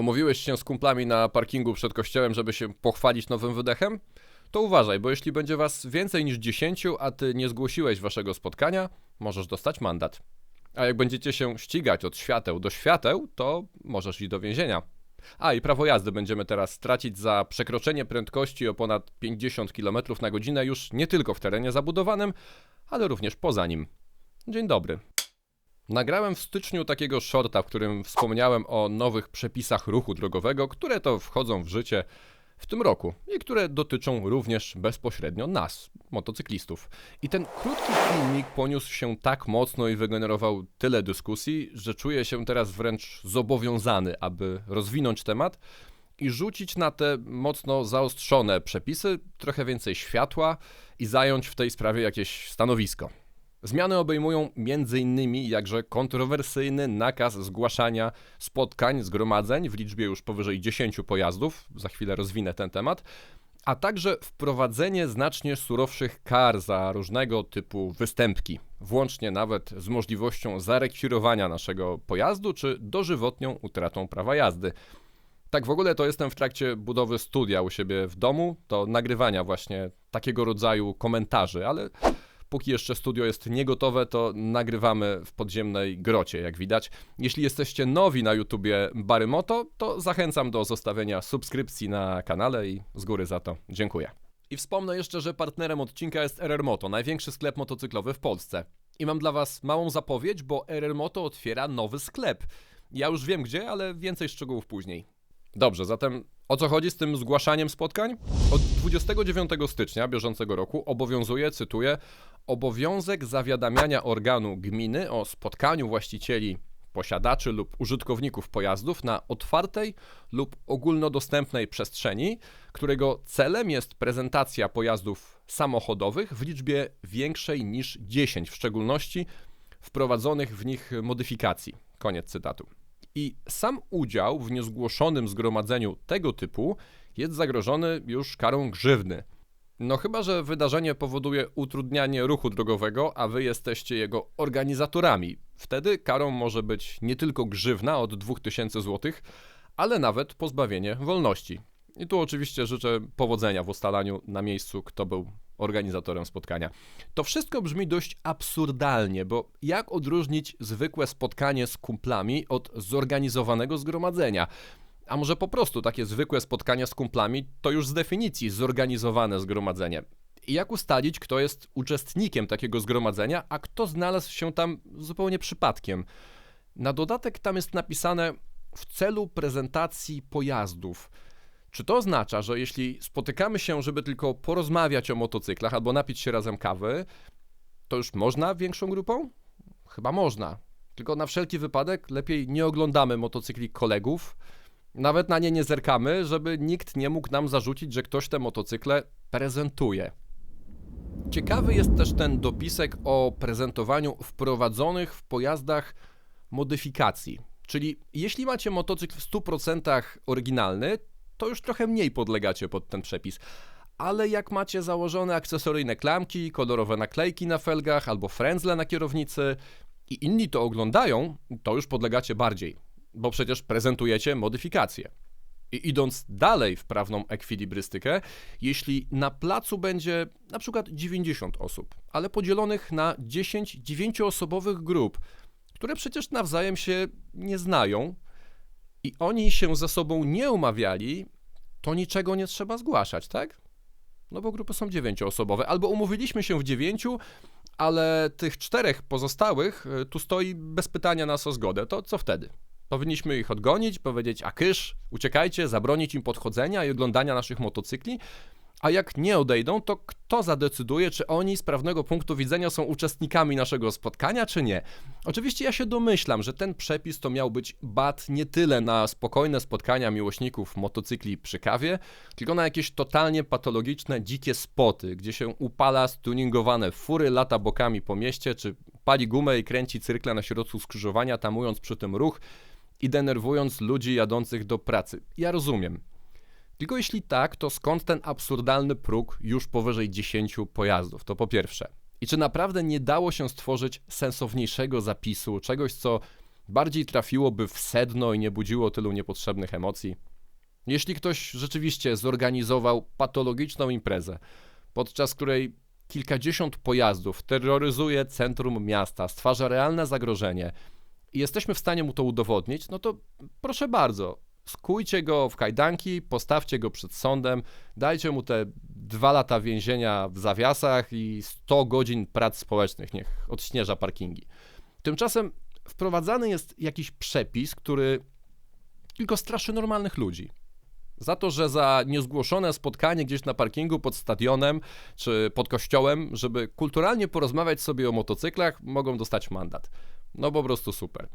Umówiłeś się z kumplami na parkingu przed kościołem, żeby się pochwalić nowym wydechem? To uważaj, bo jeśli będzie was więcej niż 10, a ty nie zgłosiłeś waszego spotkania, możesz dostać mandat. A jak będziecie się ścigać od świateł do świateł, to możesz iść do więzienia. A i prawo jazdy będziemy teraz stracić za przekroczenie prędkości o ponad 50 km na godzinę już nie tylko w terenie zabudowanym, ale również poza nim. Dzień dobry. Nagrałem w styczniu takiego shorta, w którym wspomniałem o nowych przepisach ruchu drogowego, które to wchodzą w życie w tym roku i które dotyczą również bezpośrednio nas, motocyklistów. I ten krótki filmik poniósł się tak mocno i wygenerował tyle dyskusji, że czuję się teraz wręcz zobowiązany, aby rozwinąć temat i rzucić na te mocno zaostrzone przepisy trochę więcej światła i zająć w tej sprawie jakieś stanowisko. Zmiany obejmują m.in. jakże kontrowersyjny nakaz zgłaszania spotkań, zgromadzeń w liczbie już powyżej 10 pojazdów, za chwilę rozwinę ten temat, a także wprowadzenie znacznie surowszych kar za różnego typu występki, włącznie nawet z możliwością zarekwirowania naszego pojazdu czy dożywotnią utratą prawa jazdy. Tak w ogóle to jestem w trakcie budowy studia u siebie w domu, to nagrywania właśnie takiego rodzaju komentarzy, ale Póki jeszcze studio jest niegotowe, to nagrywamy w podziemnej grocie, jak widać. Jeśli jesteście nowi na YouTubie Barymoto, to zachęcam do zostawienia subskrypcji na kanale i z góry za to dziękuję. I wspomnę jeszcze, że partnerem odcinka jest RR Moto, największy sklep motocyklowy w Polsce. I mam dla Was małą zapowiedź, bo RR Moto otwiera nowy sklep. Ja już wiem gdzie, ale więcej szczegółów później. Dobrze, zatem o co chodzi z tym zgłaszaniem spotkań? Od 29 stycznia bieżącego roku obowiązuje, cytuję, obowiązek zawiadamiania organu gminy o spotkaniu właścicieli, posiadaczy lub użytkowników pojazdów na otwartej lub ogólnodostępnej przestrzeni, którego celem jest prezentacja pojazdów samochodowych w liczbie większej niż 10, w szczególności wprowadzonych w nich modyfikacji. Koniec cytatu. I sam udział w niezgłoszonym zgromadzeniu tego typu jest zagrożony już karą grzywny. No chyba, że wydarzenie powoduje utrudnianie ruchu drogowego, a wy jesteście jego organizatorami. Wtedy karą może być nie tylko grzywna od 2000 zł, ale nawet pozbawienie wolności. I tu oczywiście życzę powodzenia w ustalaniu na miejscu, kto był organizatorem spotkania. To wszystko brzmi dość absurdalnie, bo jak odróżnić zwykłe spotkanie z kumplami od zorganizowanego zgromadzenia? A może po prostu takie zwykłe spotkania z kumplami to już z definicji zorganizowane zgromadzenie. I jak ustalić, kto jest uczestnikiem takiego zgromadzenia, a kto znalazł się tam zupełnie przypadkiem? Na dodatek tam jest napisane w celu prezentacji pojazdów. Czy to oznacza, że jeśli spotykamy się, żeby tylko porozmawiać o motocyklach albo napić się razem kawy, to już można większą grupą? Chyba można. Tylko na wszelki wypadek lepiej nie oglądamy motocykli kolegów, nawet na nie nie zerkamy, żeby nikt nie mógł nam zarzucić, że ktoś te motocykle prezentuje. Ciekawy jest też ten dopisek o prezentowaniu wprowadzonych w pojazdach modyfikacji. Czyli jeśli macie motocykl w 100% oryginalny, to już trochę mniej podlegacie pod ten przepis. Ale jak macie założone akcesoryjne klamki, kolorowe naklejki na felgach albo frędzle na kierownicy i inni to oglądają, to już podlegacie bardziej bo przecież prezentujecie modyfikacje. I idąc dalej w prawną ekwilibrystykę, jeśli na placu będzie na przykład 90 osób, ale podzielonych na 10 dziewięcioosobowych grup, które przecież nawzajem się nie znają i oni się ze sobą nie umawiali, to niczego nie trzeba zgłaszać, tak? No bo grupy są dziewięcioosobowe, albo umówiliśmy się w dziewięciu, ale tych czterech pozostałych y, tu stoi bez pytania nas o zgodę, to co wtedy? Powinniśmy ich odgonić, powiedzieć, a kysz, uciekajcie, zabronić im podchodzenia i oglądania naszych motocykli. A jak nie odejdą, to kto zadecyduje, czy oni z prawnego punktu widzenia są uczestnikami naszego spotkania, czy nie? Oczywiście ja się domyślam, że ten przepis to miał być bat nie tyle na spokojne spotkania miłośników motocykli przy kawie, tylko na jakieś totalnie patologiczne, dzikie spoty, gdzie się upala stuningowane fury, lata bokami po mieście, czy pali gumę i kręci cyrkle na środku skrzyżowania, tamując przy tym ruch i denerwując ludzi jadących do pracy. Ja rozumiem. Tylko jeśli tak, to skąd ten absurdalny próg już powyżej 10 pojazdów? To po pierwsze. I czy naprawdę nie dało się stworzyć sensowniejszego zapisu, czegoś, co bardziej trafiłoby w sedno i nie budziło tylu niepotrzebnych emocji. Jeśli ktoś rzeczywiście zorganizował patologiczną imprezę, podczas której kilkadziesiąt pojazdów terroryzuje centrum miasta, stwarza realne zagrożenie i jesteśmy w stanie mu to udowodnić, no to proszę bardzo, skujcie go w kajdanki, postawcie go przed sądem, dajcie mu te dwa lata więzienia w zawiasach i 100 godzin prac społecznych, niech odśnieża parkingi. Tymczasem wprowadzany jest jakiś przepis, który tylko straszy normalnych ludzi. Za to, że za niezgłoszone spotkanie gdzieś na parkingu pod stadionem czy pod kościołem, żeby kulturalnie porozmawiać sobie o motocyklach, mogą dostać mandat. No po prostu super.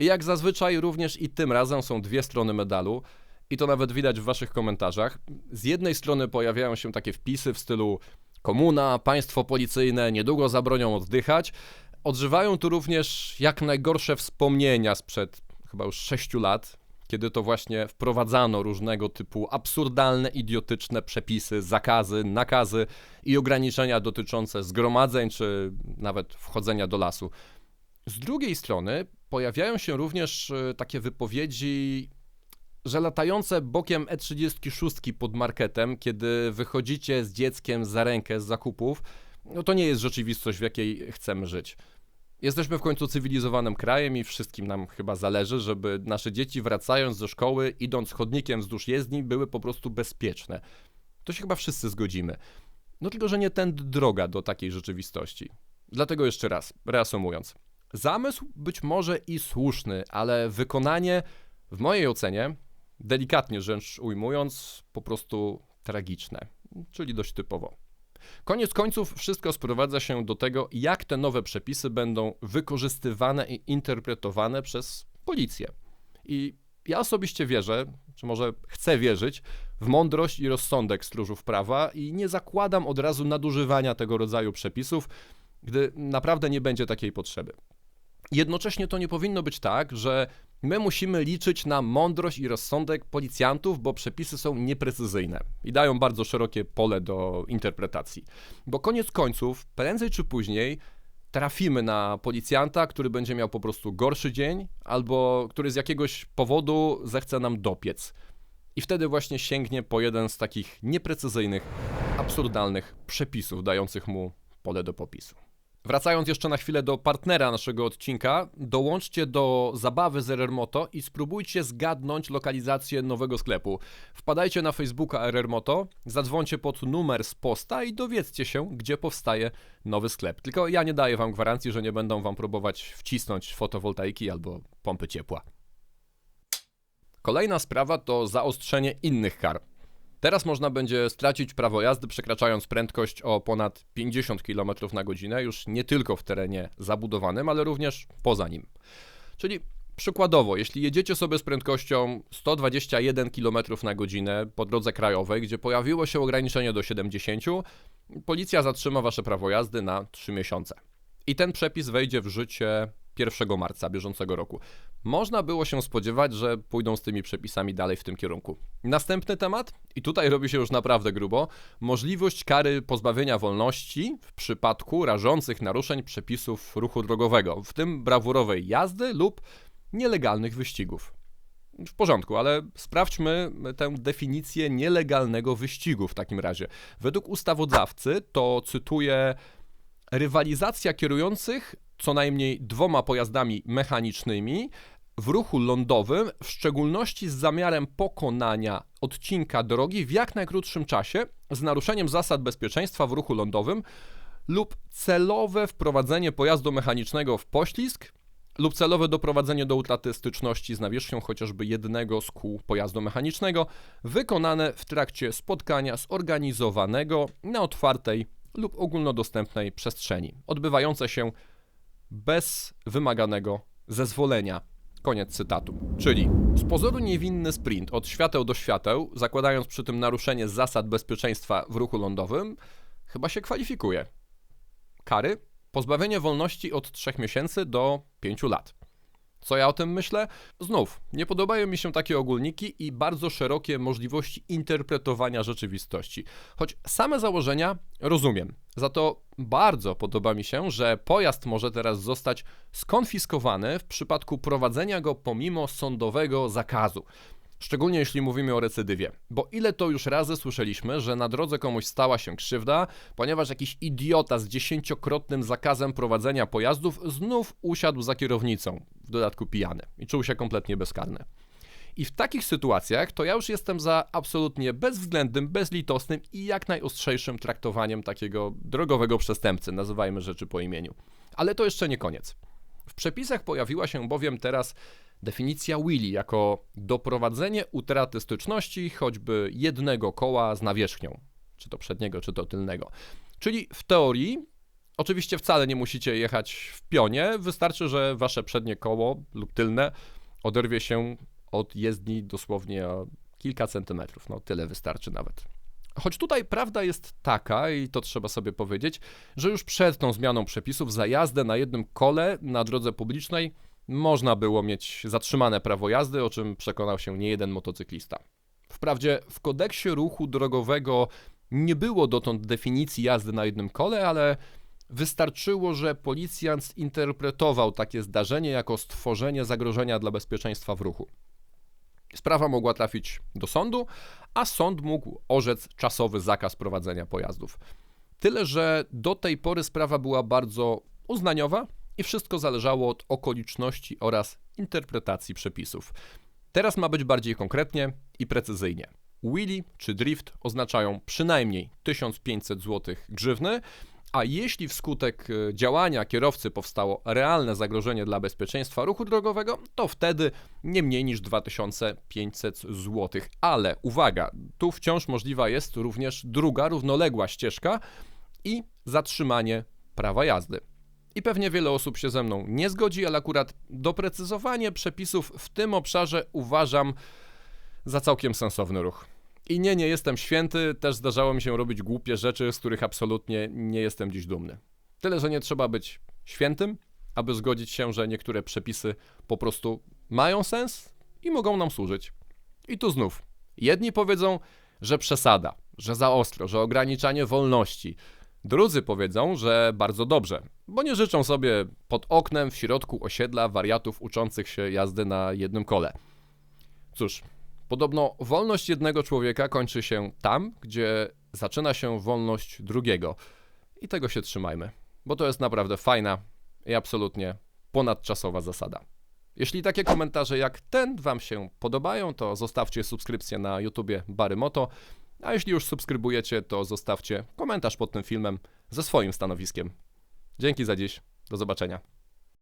Jak zazwyczaj również i tym razem są dwie strony medalu. I to nawet widać w waszych komentarzach. Z jednej strony pojawiają się takie wpisy w stylu komuna, państwo policyjne niedługo zabronią oddychać. Odżywają tu również jak najgorsze wspomnienia sprzed chyba już 6 lat, kiedy to właśnie wprowadzano różnego typu absurdalne, idiotyczne przepisy, zakazy, nakazy i ograniczenia dotyczące zgromadzeń czy nawet wchodzenia do lasu. Z drugiej strony pojawiają się również e, takie wypowiedzi, że latające bokiem E36 pod marketem, kiedy wychodzicie z dzieckiem za rękę z zakupów, no to nie jest rzeczywistość, w jakiej chcemy żyć. Jesteśmy w końcu cywilizowanym krajem i wszystkim nam chyba zależy, żeby nasze dzieci wracając ze szkoły, idąc chodnikiem wzdłuż jezdni, były po prostu bezpieczne. To się chyba wszyscy zgodzimy. No tylko, że nie tędy droga do takiej rzeczywistości. Dlatego jeszcze raz, reasumując. Zamysł być może i słuszny, ale wykonanie, w mojej ocenie, delikatnie rzecz ujmując, po prostu tragiczne, czyli dość typowo. Koniec końców wszystko sprowadza się do tego, jak te nowe przepisy będą wykorzystywane i interpretowane przez policję. I ja osobiście wierzę, czy może chcę wierzyć, w mądrość i rozsądek stróżów prawa i nie zakładam od razu nadużywania tego rodzaju przepisów, gdy naprawdę nie będzie takiej potrzeby. Jednocześnie to nie powinno być tak, że my musimy liczyć na mądrość i rozsądek policjantów, bo przepisy są nieprecyzyjne i dają bardzo szerokie pole do interpretacji. Bo koniec końców, prędzej czy później, trafimy na policjanta, który będzie miał po prostu gorszy dzień, albo który z jakiegoś powodu zechce nam dopiec. I wtedy właśnie sięgnie po jeden z takich nieprecyzyjnych, absurdalnych przepisów, dających mu pole do popisu. Wracając jeszcze na chwilę do partnera naszego odcinka, dołączcie do zabawy z RRMoto i spróbujcie zgadnąć lokalizację nowego sklepu. Wpadajcie na Facebooka RRMoto, zadzwońcie pod numer z posta i dowiedzcie się, gdzie powstaje nowy sklep. Tylko ja nie daję wam gwarancji, że nie będą wam próbować wcisnąć fotowoltaiki albo pompy ciepła. Kolejna sprawa to zaostrzenie innych kar. Teraz można będzie stracić prawo jazdy przekraczając prędkość o ponad 50 km na godzinę, już nie tylko w terenie zabudowanym, ale również poza nim. Czyli przykładowo, jeśli jedziecie sobie z prędkością 121 km na godzinę po drodze krajowej, gdzie pojawiło się ograniczenie do 70, policja zatrzyma wasze prawo jazdy na 3 miesiące. I ten przepis wejdzie w życie 1 marca bieżącego roku. Można było się spodziewać, że pójdą z tymi przepisami dalej w tym kierunku. Następny temat, i tutaj robi się już naprawdę grubo, możliwość kary pozbawienia wolności w przypadku rażących naruszeń przepisów ruchu drogowego, w tym brawurowej jazdy lub nielegalnych wyścigów. W porządku, ale sprawdźmy tę definicję nielegalnego wyścigu w takim razie. Według ustawodawcy to cytuję rywalizacja kierujących co najmniej dwoma pojazdami mechanicznymi w ruchu lądowym, w szczególności z zamiarem pokonania odcinka drogi w jak najkrótszym czasie z naruszeniem zasad bezpieczeństwa w ruchu lądowym lub celowe wprowadzenie pojazdu mechanicznego w poślizg lub celowe doprowadzenie do utraty styczności z nawierzchnią chociażby jednego z kół pojazdu mechanicznego wykonane w trakcie spotkania zorganizowanego na otwartej lub ogólnodostępnej przestrzeni, odbywające się bez wymaganego zezwolenia. Koniec cytatu. Czyli z pozoru niewinny sprint od świateł do świateł, zakładając przy tym naruszenie zasad bezpieczeństwa w ruchu lądowym, chyba się kwalifikuje. Kary? Pozbawienie wolności od 3 miesięcy do 5 lat. Co ja o tym myślę? Znów, nie podobają mi się takie ogólniki i bardzo szerokie możliwości interpretowania rzeczywistości. Choć same założenia rozumiem. Za to bardzo podoba mi się, że pojazd może teraz zostać skonfiskowany w przypadku prowadzenia go pomimo sądowego zakazu. Szczególnie jeśli mówimy o recydywie, bo ile to już razy słyszeliśmy, że na drodze komuś stała się krzywda, ponieważ jakiś idiota z dziesięciokrotnym zakazem prowadzenia pojazdów znów usiadł za kierownicą, w dodatku pijany, i czuł się kompletnie bezkarny. I w takich sytuacjach to ja już jestem za absolutnie bezwzględnym, bezlitosnym i jak najostrzejszym traktowaniem takiego drogowego przestępcy, nazywajmy rzeczy po imieniu. Ale to jeszcze nie koniec. W przepisach pojawiła się bowiem teraz definicja Willy jako doprowadzenie utraty styczności choćby jednego koła z nawierzchnią, czy to przedniego, czy to tylnego. Czyli w teorii, oczywiście wcale nie musicie jechać w pionie, wystarczy, że wasze przednie koło lub tylne oderwie się od jezdni dosłownie o kilka centymetrów. No tyle wystarczy nawet. Choć tutaj prawda jest taka, i to trzeba sobie powiedzieć, że już przed tą zmianą przepisów za jazdę na jednym kole na drodze publicznej można było mieć zatrzymane prawo jazdy, o czym przekonał się niejeden motocyklista. Wprawdzie w kodeksie ruchu drogowego nie było dotąd definicji jazdy na jednym kole, ale wystarczyło, że policjant zinterpretował takie zdarzenie jako stworzenie zagrożenia dla bezpieczeństwa w ruchu. Sprawa mogła trafić do sądu, a sąd mógł orzec czasowy zakaz prowadzenia pojazdów. Tyle, że do tej pory sprawa była bardzo uznaniowa i wszystko zależało od okoliczności oraz interpretacji przepisów. Teraz ma być bardziej konkretnie i precyzyjnie. Wheelie czy drift oznaczają przynajmniej 1500 zł grzywny, a jeśli wskutek e, działania kierowcy powstało realne zagrożenie dla bezpieczeństwa ruchu drogowego, to wtedy nie mniej niż 2500 zł. Ale uwaga, tu wciąż możliwa jest również druga równoległa ścieżka i zatrzymanie prawa jazdy. I pewnie wiele osób się ze mną nie zgodzi, ale akurat doprecyzowanie przepisów w tym obszarze uważam za całkiem sensowny ruch. I nie, nie jestem święty, też zdarzało mi się robić głupie rzeczy, z których absolutnie nie jestem dziś dumny. Tyle, że nie trzeba być świętym, aby zgodzić się, że niektóre przepisy po prostu mają sens i mogą nam służyć. I tu znów, jedni powiedzą, że przesada, że za ostro, że ograniczanie wolności. Drudzy powiedzą, że bardzo dobrze, bo nie życzą sobie pod oknem w środku osiedla wariatów uczących się jazdy na jednym kole. Cóż, podobno wolność jednego człowieka kończy się tam, gdzie zaczyna się wolność drugiego. I tego się trzymajmy, bo to jest naprawdę fajna i absolutnie ponadczasowa zasada. Jeśli takie komentarze jak ten Wam się podobają, to zostawcie subskrypcję na YouTubie Bary Moto, a jeśli już subskrybujecie, to zostawcie komentarz pod tym filmem ze swoim stanowiskiem. Dzięki za dziś. Do zobaczenia.